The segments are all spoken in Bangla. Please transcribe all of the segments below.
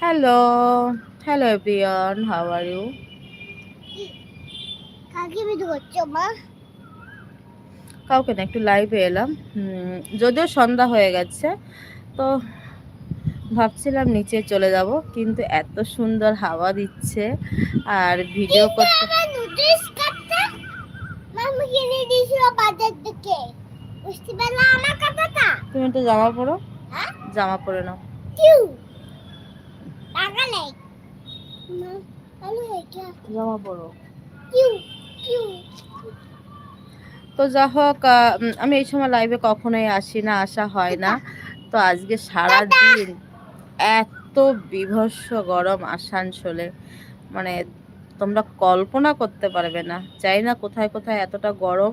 Hello hello everyone how are you কাকে ভিডিও করছ মা? কাউকে না একটু লাইভে এলাম। যদিও সন্ধ্যা হয়ে গেছে তো ভাবছিলাম নিচে চলে যাব কিন্তু এত সুন্দর হাওয়া দিচ্ছে আর ভিডিও করতে তুমি একটু জামা পরো। জামা পরে নাও। জামা পরো। তো যা হোক আমি এই সময় লাইভে কখনোই আসি না আসা হয় না। তো আজকে সারা দিন এত বিভৎস গরম আসানসোলে। মানে তোমরা কল্পনা করতে পারবে না। চাই না কোথায় কোথায় এতটা গরম।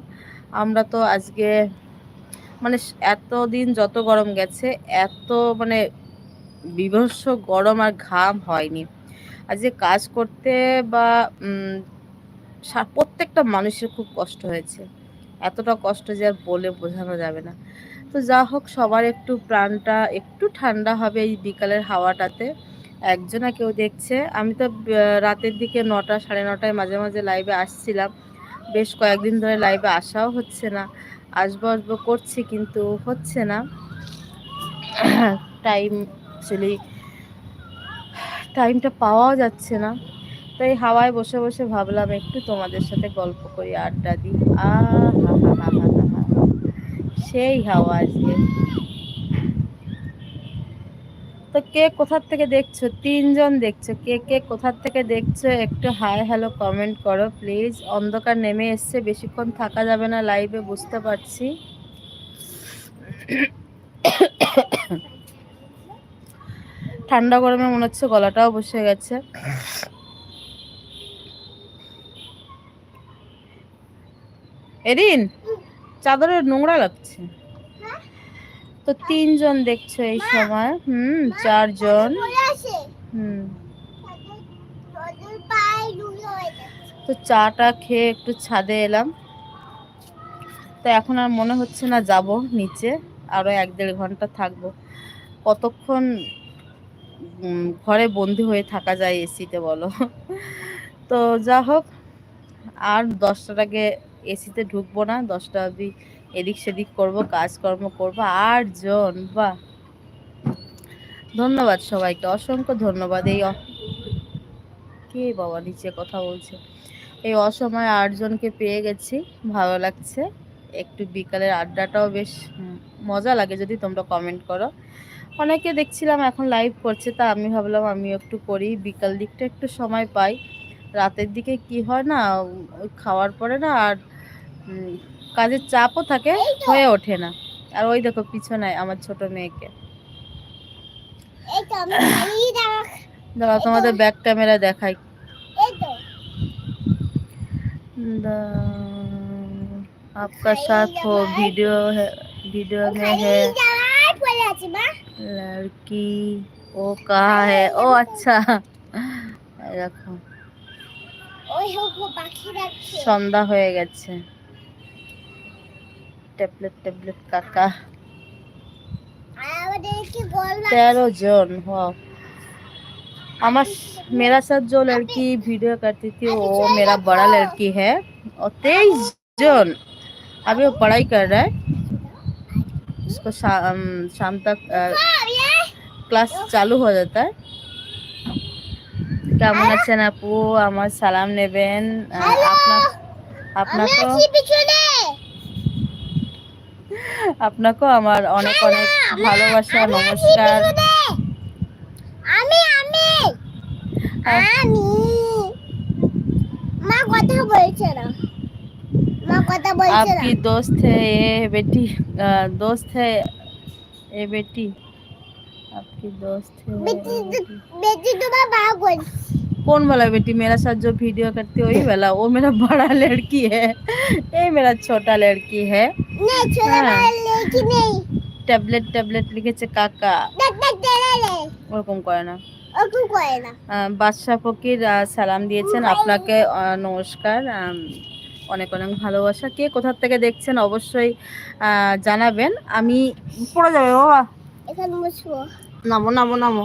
আমরা তো আজকে মানে এতদিন যত গরম গেছে, এত মানে বিভৎস গরম আর ঘাম হয়নি। আর যে কাজ করতে বা প্রত্যেকটা মানুষের খুব কষ্ট হয়েছে। এতটা কষ্ট যে আর বলে বোঝানো যাবে না। তো যা হোক, সবার একটু প্রাণটা একটু ঠান্ডা হবে এই বিকালের হাওয়াটাতে। একজনা কেউ দেখছে। আমি তো রাতের দিকে নটা, সাড়ে নটায় মাঝে মাঝে লাইভে আসছিলাম। বেশ কয়েকদিন ধরে লাইভে আসাও হচ্ছে না। আসব আসব করছি কিন্তু হচ্ছে না। টাইম অ্যাকচুয়ালি টাইমটা পাওয়াও যাচ্ছে না। তাই হাওয়ায় বসে বসে ভাবলাম একটু তোমাদের সাথে গল্প করি, আড্ডা দিই। আহ, হা হা হা হা হা। সেই হাওয়া আজকে। তো কে কোথার থেকে দেখছ? তিনজন দেখছ। কে কে কোথার থেকে দেখছ? একটু হাই হ্যালো কমেন্ট করো, প্লিজ। অন্ধকার নেমে এসছে, বেশিক্ষণ থাকা যাবে না লাইভে, বুঝতে পারছি। ঠান্ডা গরমে মনে হচ্ছে গলাটাও বসে গেছে। এদিন চাদরের নোংরা লাগছে। তো তিনজন দেখছ এই সময়। হুম, চারজন। হুম। তো চাটা খেয়ে একটু ছাদে এলাম। তো এখন আর মনে হচ্ছে না যাব নিচে, আরও এক দেড় ঘণ্টা থাকব। কতক্ষণ ঘরে বন্দি হয়ে থাকা যায় এসিতে বলো। তো যা হোক, আর দশটার আগে এসিতে ঢুকবো না, দশটা অবধি এদিক সেদিক করব, কাজকর্ম করব, আটজন বা ধন্যবাদ সবাইকে, অসংখ্য ধন্যবাদ। এই কে বাবা নিচে কথা বলছে? এই অসময়ে আটজনকে পেয়ে গেছি, ভালো লাগছে। একটু বিকালের আড্ডাটাও বেশ মজা লাগে যদি তোমরা কমেন্ট করো। অনেকে দেখছিলাম এখন লাইভ করছে, তা আমি ভাবলাম আমি একটু করি। বিকাল দিকটা একটু সময় পাই। রাতের দিকে কি হয় না, খাওয়ার পরে না আর কাজের চাপও থাকে হয়ে ওঠে না আর ওই দেখো পিছনে আমার ছোট মেয়েকে এই তো আমি খালি দেখা দাঁড়াও তোমাদের ব্যাক ক্যামেরা দেখাই এই তো द- आपका साथ हो वीडियो है वीडियो में है খালি জায়গায় পড়ে আছে মা लड़की वो कहा है ओ अच्छा দেখো ওই হোক ও পাখি ডাকছে সন্ধ্যা হয়ে গেছে ট্যাবলেট ট্যাবলেট কাকা আর আমাদের কি গোল तेरह जन हो हमार मेरा साथ जो लड़की वीडियो करती थी वो मेरा बड़ा लड़की है और तेईस जन अभी वो पढ़ाई कर रहा है उसको शा- अम, शाम तक अ, ক্লাস চালু হয়ে যেতে কেমন আছেন আপু আমার সালাম নেবেন আহ, আপনার আমি আপনাকেও আছি পিছনে আপনাকেও আমার অনেক অনেক ভালোবাসা আমি আছি নমস্কার পিছনে আমি আমি আমি মা কথা বলছে না মা কথা বলছে না आपकी दोस्त है ये बेटी अ, दोस्त है ये बेटी आपकी दोस्त है ये बेटी बेटी। बेटी तुम्हारा भाग बोल कौन वाला बेटी मेरा साथ जो वीडियो करती है वही वाला वो मेरा बड़ा लड़की है ये मेरा छोटा लड़की है नहीं छोटा हाँ। भाई लेकिन नहीं ট্যাবলেট ট্যাবলেট লিখেছে কাকা देख देख तेरे ले ওরকম করে না और तू कोई ना আহ, বাদশাহ ফকির আহ, সালাম দিয়েছেন আপনাকে আহ, নমস্কার আম, অনেক অনেক ভালোবাসা কে কোথার থেকে দেখছেন অবশ্যই আহ, জানাবেন আমি পড়ে যাবে বাবা এখানে বসবো নামো নামো নামো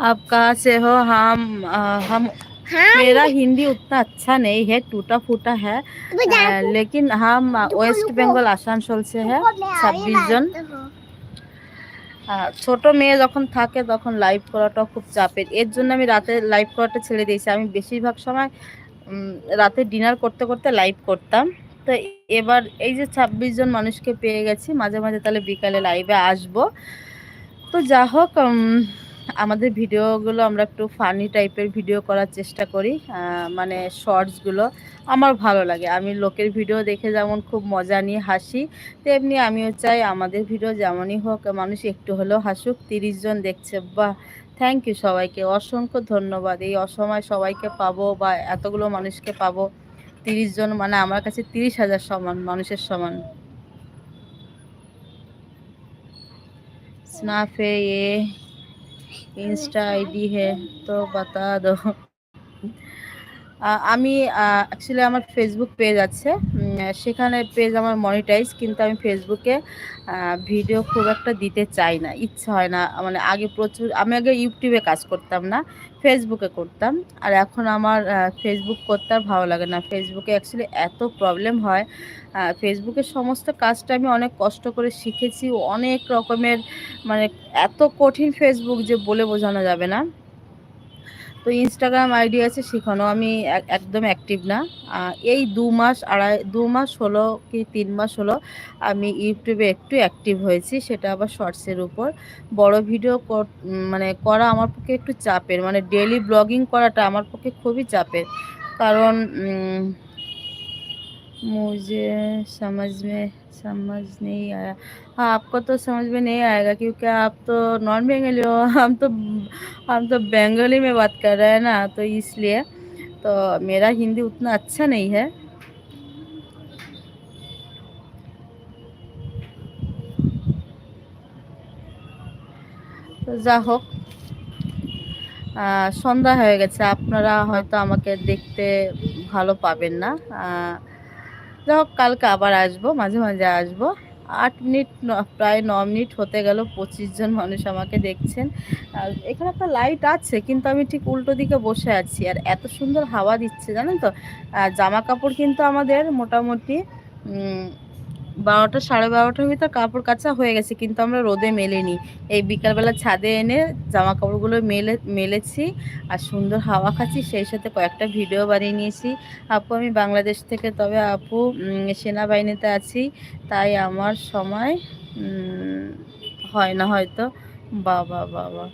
आप कहाँ से हो हम आ, हम हाँ मेरा हिंदी उतना अच्छा नहीं है टूटा फूटा है वो आ, लेकिन हम वेस्ट बंगाल आसानसोल से है ছাব্বিশ জন আহ, ছোট মেয়ে যখন থাকে তখন লাইভ করাটা খুব চাপের এর জন্য আমি রাতে লাইভ করাটা ছেড়ে দিয়েছি আমি বেশিরভাগ সময় উম, রাতে ডিনার করতে করতে লাইভ করতাম তো এবার এই যে ছাব্বিশ জন মানুষকে পেয়ে গেছি মাঝে মাঝে তাহলে বিকালে লাইভে আসব তো যা হোক আমাদের ভিডিওগুলো আমরা একটু ফানি টাইপের ভিডিও করার চেষ্টা করি মানে শর্টসগুলো আমার ভালো লাগে। আমি লোকের ভিডিও দেখে যেমন খুব মজা নিয়ে হাসি, তেমনি আমিও চাই আমাদের ভিডিও যেমনই হোক, মানুষ একটু হলেও হাসুক, তিরিশ জন দেখছে বা থ্যাংক ইউ সবাইকে, অসংখ্য ধন্যবাদ। এই অসময় সবাইকে পাবো বা এতগুলো মানুষকে পাবো, তিরিশ জন মানে আমার কাছে তিরিশ হাজার সমান, মানুষের সমান। स्नैप है ये इंस्टा आईडी है तो बता दो আহ, আমি অ্যাকচুয়ালি আমার ফেসবুক পেজ আছে উম, সেখানে পেজ আমার মনিটাইজ কিন্তু আমি ফেসবুকে ভিডিও খুব একটা দিতে চাই না। ইচ্ছা হয় না মানে আগে প্রচুর, আমি আগে ইউটিউবে কাজ করতাম না ফেসবুকে করতাম। আর এখন আমার ফেসবুক করতে আর ভালো লাগে না। ফেসবুকে অ্যাকচুয়ালি এত প্রবলেম হয়। ফেসবুকের সমস্ত কাজটা আমি অনেক কষ্ট করে শিখেছি। অনেক রকমের মানে এত কঠিন ফেসবুক যে বলে বোঝানো যাবে না। তো ইনস্টাগ্রাম আইডি আছে, সেখানেও আমি একদম অ্যাক্টিভ না। এই দু মাস আড়াই দু মাস হলো কি তিন মাস হলো আমি ইউটিউবে একটু অ্যাক্টিভ হয়েছি, সেটা আবার শর্টসের উপর। বড় ভিডিও মানে করা আমার পক্ষে একটু চাপের মানে ডেলি ব্লগিং করাটা আমার পক্ষে খুবই চাপের। কারণ मुझे समझ में समझ नहीं आया हाँ आपको तो समझ में नहीं आएगा क्योंकि आप तो नॉन बंगाली हो हम तो हम तो बंगाली में बात कर रहे हैं ना तो इसलिए तो मेरा हिंदी उतना अच्छा नहीं है তো যা হোক আহ, সন্ধ্যা হয়ে গেছে আপনারা হয়তো আমাকে দেখতে ভালো পাবেন না আহ, যাই হোক কালকে আবার আসব, মাঝে মাঝে আসব। আট মিনিট প্রায় ন মিনিট হতে গেল, পঁচিশ জন মানুষ আমাকে দেখছেন। এখানে একটা লাইট আছে, কিন্তু আমি ঠিক উল্টো দিকে বসে আছি। আর এত সুন্দর হাওয়া দিচ্ছে, জানেন তো? জামা কাপড় কিন্তু আমাদের মোটামুটি বারোটা সাড়ে বারোটার ভিতর কাপড় কাচা হয়ে গেছে, কিন্তু আমরা রোদে মেলিনি। এই বিকালবেলা ছাদে এনে জামা কাপড়গুলো মেলে, মেলেছি আর সুন্দর হাওয়া খাচ্ছি, সেই সাথে কয়েকটা ভিডিও বানিয়ে নিয়েছি। আপু, আমি বাংলাদেশ থেকে, তবে আপু সেনাবাহিনীতে আছি, তাই আমার সময় হয় না হয়তো। বাবা বাবা।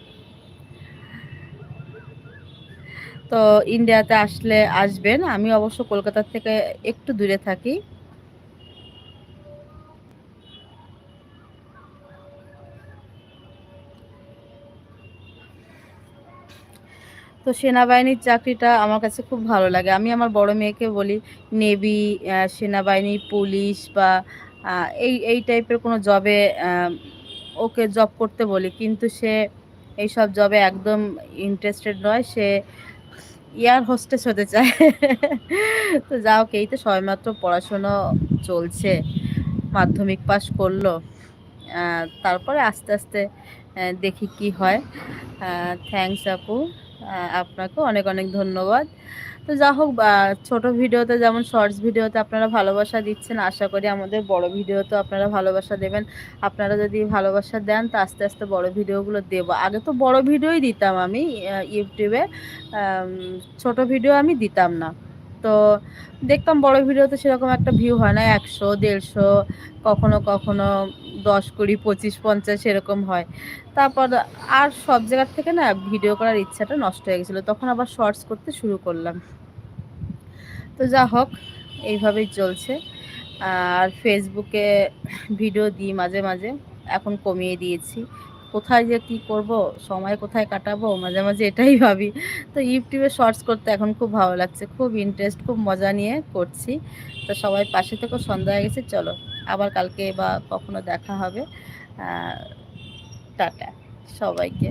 তো ইন্ডিয়াতে আসলে আসবেন, আমি অবশ্য কলকাতা থেকে একটু দূরে থাকি। তো সেনাবাহিনীর চাকরিটা আমার কাছে খুব ভালো লাগে। আমি আমার বড় মেয়েকে বলি নেভি সেনাবাহিনী পুলিশ বা এই এই টাইপের কোনো জবে ওকে জব করতে বলি। কিন্তু সে এইসব জবে একদম ইন্টারেস্টেড নয়। সে এয়ার হোস্টেস হতে চায়। তো যা হোক, এই তো সবেমাত্র পড়াশুনো চলছে। মাধ্যমিক পাস করল। তারপরে আস্তে আস্তে দেখি কি হয়। থ্যাংকস আপু। আহ, আপনাকেও অনেক অনেক ধন্যবাদ। তো যা হোক ছোট ভিডিওতে যেমন শর্টস ভিডিওতে আপনারা ভালোবাসা দিচ্ছেন আশা করি আমাদের বড় ভিডিওতে আপনারা ভালোবাসা দেবেন। আপনারা যদি ভালোবাসা দেন তো আস্তে আস্তে বড় ভিডিওগুলো দেব। আগে তো বড় ভিডিওই দিতাম আমি ইউটিউবে। ছোট ভিডিও আমি দিতাম না। তো দেখতাম বড় ভিডিওতে সেরকম একটা ভিউ হয় না একশো দেড়শো কখনো কখনো দশ কুড়ি, পঁচিশ, পঞ্চাশ এরকম হয়। তারপর আর সব জায়গার থেকে না ভিডিও করার ইচ্ছাটা নষ্ট হয়ে গেছিল। তখন আবার শর্টস করতে শুরু করলাম। তো যা হোক, এইভাবেই চলছে। আর ফেসবুকে ভিডিও দিই মাঝে মাঝে। এখন কমিয়ে দিয়েছি। কোথায় যে কি করব, সময় কোথায় কাটাবো, মাঝে মাঝে এটাই ভাবি। তো ইউটিউবে শর্টস করতে এখন খুব ভালো লাগছে। খুব ইন্টারেস্ট খুব মজা নিয়ে করছি। তো সবাই পাশে থেকে, সন্ধ্যা হয়ে গেছে, চলো। আবার কালকে বা কখনো দেখা হবে। টাটা সবাইকে।